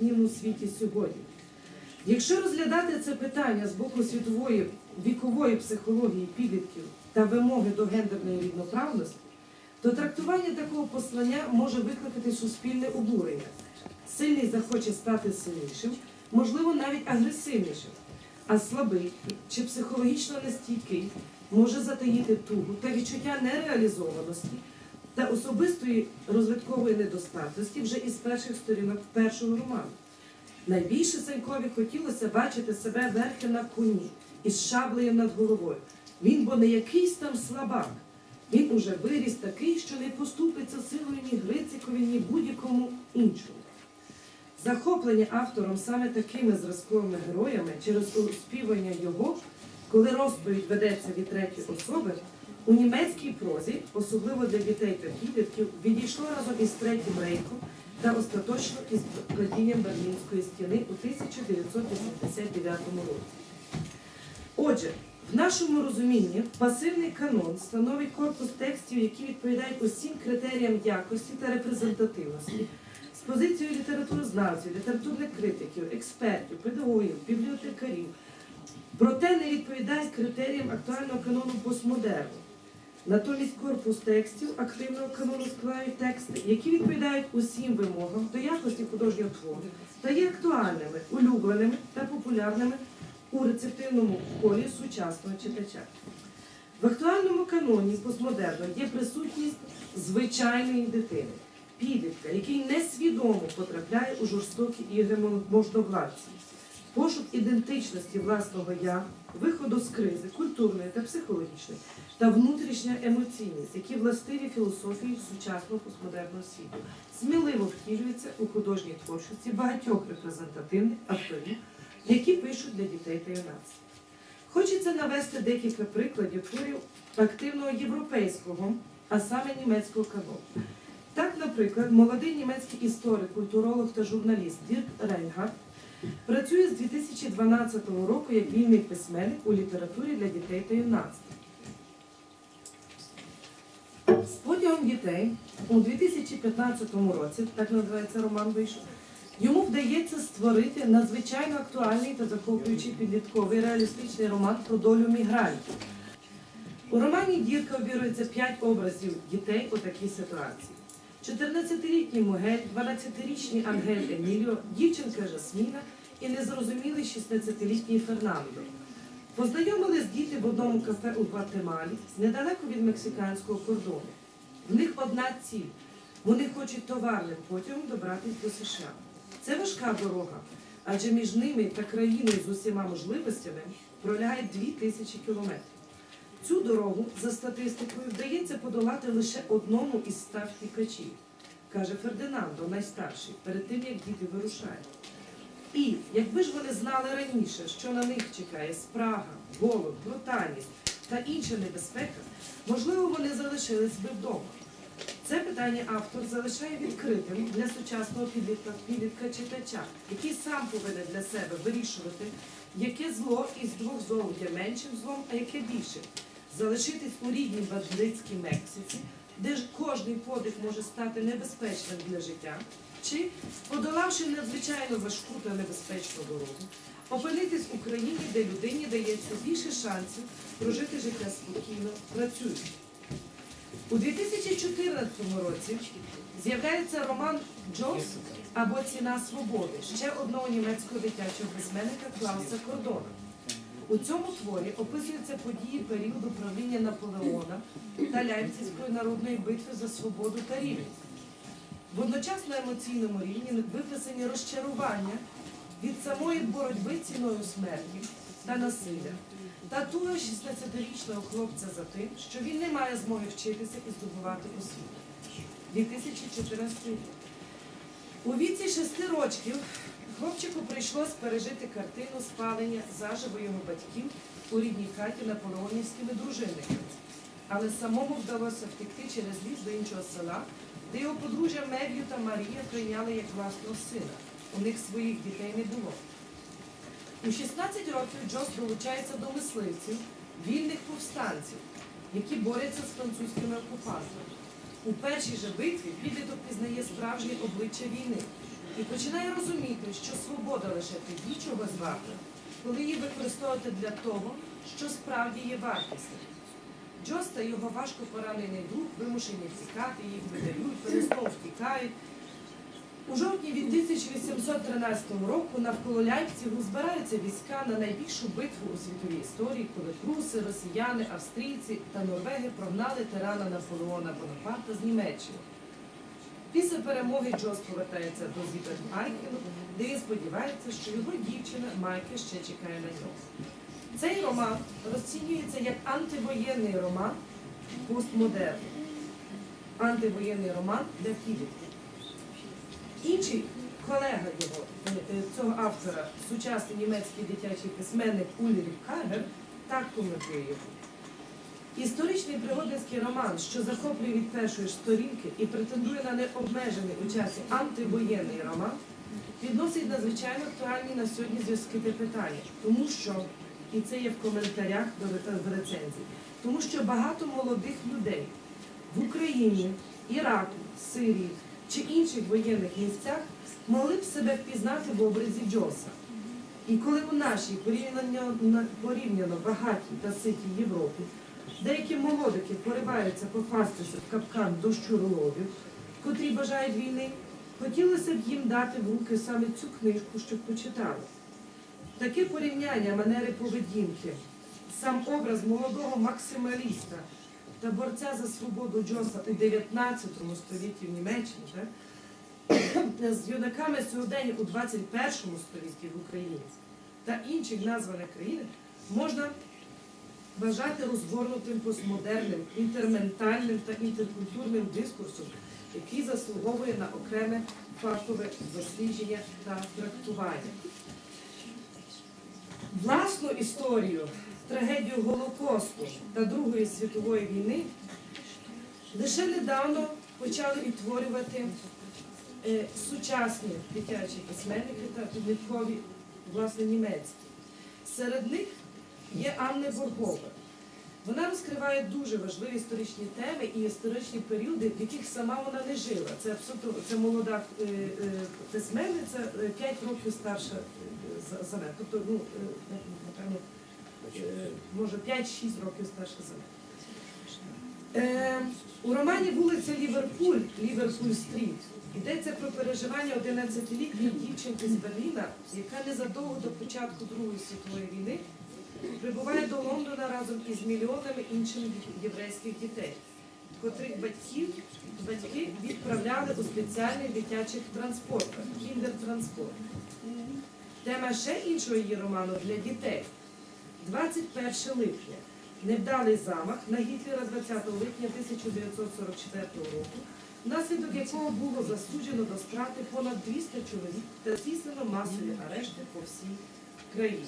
у світі сьогодні. Якщо розглядати це питання з боку світової вікової психології підлітків та вимоги до гендерної рівноправності, то трактування такого послання може викликати суспільне обурення. Сильний захоче стати сильнішим, можливо, навіть агресивнішим, а слабий чи психологічно нестійкий може затаїти тугу та відчуття нереалізованості та особистої розвиткової недостатності вже із перших сторінок першого роману. Найбільше Санькові хотілося бачити себе верхи на коні із шаблею над головою. Він бо не якийсь там слабак. Він уже виріс такий, що не поступиться силою ні Грицикові, ні будь-якому іншому. Захоплення автором саме такими зразковими героями через оспівання його, коли розповідь ведеться від третьої особи, у німецькій прозі, особливо для дітей та підлітків, відійшло разом із третім рейком та остаточно із падінням Берлінської стіни у 1989 році. Отже, в нашому розумінні пасивний канон становить корпус текстів, які відповідають усім критеріям якості та репрезентативності з позицією літературознавців, літературних критиків, експертів, педагогів, бібліотекарів, проте не відповідають критеріям актуального канону постмодерну. Натомість корпус текстів активного канону складають тексти, які відповідають усім вимогам до якості художнього твору та є актуальними, улюбленими та популярними у рецептивному колі сучасного читача. В актуальному каноні постмодерну є присутність звичайної дитини, підлітка, який несвідомо потрапляє у жорстокі ігри можновладців. Пошук ідентичності власного я, виходу з кризи, культурної та психологічної, та внутрішня емоційність, які властиві філософії сучасного постмодерного світу, сміливо втілюються у художній творчості багатьох репрезентативних авторів, які пишуть для дітей та юнацтва. Хочеться навести декілька прикладів творів активного європейського, а саме німецького канону. Так, наприклад, молодий німецький історик, культуролог та журналіст Дірк Рейнгард Працює з 2012 року як вільний письменник у літературі для дітей та юнацтва. З подягом дітей у 2015 році, так називається роман вийшов, йому вдається створити надзвичайно актуальний та захоплюючий підлітковий реалістичний роман про долю мігрантів. У романі Дірка обірується п'ять образів дітей у такій ситуації. 14-літній Мугель, 12-річний Ангель Еміліо, дівчинка Жасміна і незрозумілий 16-літній Фернандо. Познайомились діти в одному кафе у Гватемалі, недалеко від мексиканського кордону. В них одна ціль. Вони хочуть товарним потягом добратись до США. Це важка дорога, адже між ними та країною з усіма можливостями пролягає 2000 кілометрів. Цю дорогу за статистикою вдається подолати лише одному із ста втікачів, каже Фердинандо, найстарший, перед тим як діти вирушають. І якби ж вони знали раніше, що на них чекає спрага, голод, брутальність та інша небезпека, можливо, вони залишились би вдома. Це питання автор залишає відкритим для сучасного підлітка, підлітка читача, який сам повинен для себе вирішувати, яке зло із двох зол є меншим злом, а яке більшим залишитись у рідній бандитській Мексиці, де ж кожний подих може стати небезпечним для життя, чи, подолавши надзвичайно важку та небезпечну дорогу, опинитись в Україні, де людині дається більше шансів прожити життя спокійно, працюючи. У 2014 році з'являється роман Джос або Ціна свободи ще одного німецького дитячого письменника Клауса Кордона. У цьому творі описуються події періоду правління Наполеона та Ляйпцівської народної битви за свободу та рівність. Водночас на емоційному рівні виписані розчарування від самої боротьби ціною смерті та насилля та туга 16-річного хлопця за тим, що він не має змоги вчитися і здобувати освіту. 2014 рік. У віці шести років хлопчику прийшлось пережити картину спалення заживо його батьків у рідній хаті наполеонівськими дружинниками. Але самому вдалося втекти через ліс до іншого села, де його подружжя Мев'ю та Марія прийняли як власного сина. У них своїх дітей не було. У 16 років Джос долучається до мисливців, вільних повстанців, які борються з французькими окупантами. У першій же битві підліток пізнає справжнє обличчя війни. і починає розуміти, що свобода лише тоді чого звати, коли її використовувати для того, що справді є вартісним. Джос та його важко поранений друг вимушені втікати, їх видають, вони знову втікають. У жовтні від 1813 року навколо Ляйпцігу збираються війська на найбільшу битву у світовій історії, коли пруси, росіяни, австрійці та норвеги прогнали тирана Наполеона Бонапарта з Німеччини. Після перемоги Джос повертається до Зібермайкену, де він сподівається, що його дівчина Майке ще чекає на нього. Цей роман розцінюється як антивоєнний роман постмодерну. Антивоєнний роман для підлітків. Інший колега його, е, цього автора, сучасний німецький дитячий письменник Ульріх Кагер, так коментує його. Історичний пригодницький роман, що захоплює від першої сторінки і претендує на необмежений у часі антивоєнний роман, підносить надзвичайно актуальні на сьогодні зв'язки та питання, тому що, і це є в коментарях в рецензії, тому що багато молодих людей в Україні, Іраку, Сирії чи інших воєнних місцях могли б себе впізнати в образі Джоса. І коли у нашій порівняно, порівняно багатій та ситій Європі деякі молодики пориваються попастися в капкан до щуроловів, котрі бажають війни, хотілося б їм дати в руки саме цю книжку, щоб почитали. Таке порівняння манери поведінки, сам образ молодого максималіста та борця за свободу Джоса у 19 столітті в Німеччині, так? з юнаками сьогодення у 21 столітті в Україні та інших названих країнах можна вважати розгорнутим постмодерним, інтерментальним та інтеркультурним дискурсом, який заслуговує на окреме фахове дослідження та трактування. Власну історію, трагедію Голокосту та Другої світової війни лише недавно почали відтворювати е, сучасні дитячі письменники та підліткові, власне, німецькі. Серед них є Анна Боргова. Вона розкриває дуже важливі історичні теми і історичні періоди, в яких сама вона не жила. Це абсолютно це молода е, е, письменниця, 5 років старша за, за мене. Тобто, ну, е, напевно, е, може 5-6 років старша за мене. Е, у романі вулиця Ліверпуль, Ліверпуль-стріт, йдеться про переживання 11-літньої дівчинки з Берліна, яка незадовго до початку Другої світової війни прибуває до Лондона разом із мільйонами інших єврейських дітей, котрих батьків батьки відправляли у спеціальних дитячих транспортах кіндер-транспорт. Тема ще іншого її роману для дітей 21 липня. Невдалий замах на Гітлера 20 липня 1944 року, внаслідок якого було засуджено до страти понад 200 чоловік та здійснено масові арешти по всій країні.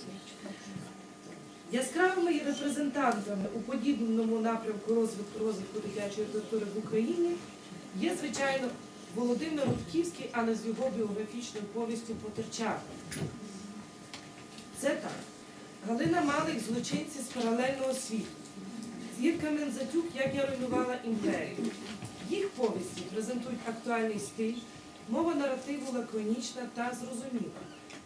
Яскравими репрезентантами у подібному напрямку розвитку, розвитку дитячої літератури в Україні є, звичайно, Володимир Рудківський, але з його біографічною повістю Потерчака. Це так. Галина Малик, злочинці з паралельного світу. Зірка Мензатюк, як я руйнувала імперію. Їх повісті презентують актуальний стиль, мова наративу лаконічна та зрозуміла.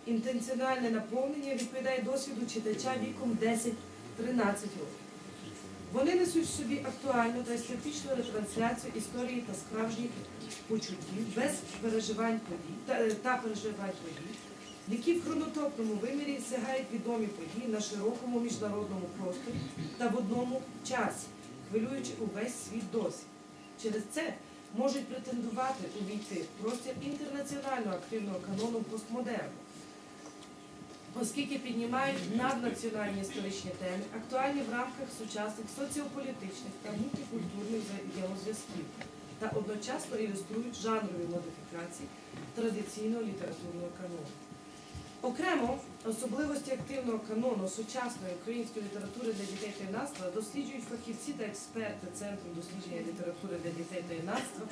Інтенціональне наповнення відповідає досвіду читача віком 10-13 років. Вони несуть в собі актуальну та естетичну ретрансляцію історії та справжніх почуттів без переживань подій та, та переживань подій, які в хронотопному вимірі сягають відомі події на широкому міжнародному просторі та в одному часі, хвилюючи увесь світ досі. Через це можуть претендувати увійти в простір інтернаціонального активного канону постмодерну оскільки піднімають наднаціональні історичні теми, актуальні в рамках сучасних соціополітичних та мультикультурних взаємозв'язків та одночасно ілюструють жанрові модифікації традиційного літературного канону. Окремо особливості активного канону сучасної української літератури для дітей та юнацтва досліджують фахівці та експерти Центру дослідження літератури для дітей та юнацтва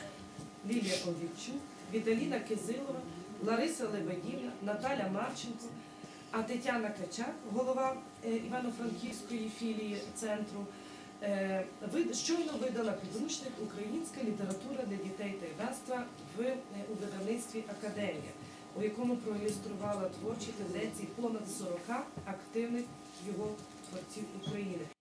Лілія Овівчук, Віталіна Кизилова, Лариса Лебедівна, Наталя Марченко, а Тетяна Качак, голова е, Івано-Франківської філії центру, е, щойно видала підручник Українська література для дітей та юнацтва в е, у видавництві Академія. У якому проілюструвала творчі тенденції понад 40 активних його творців України.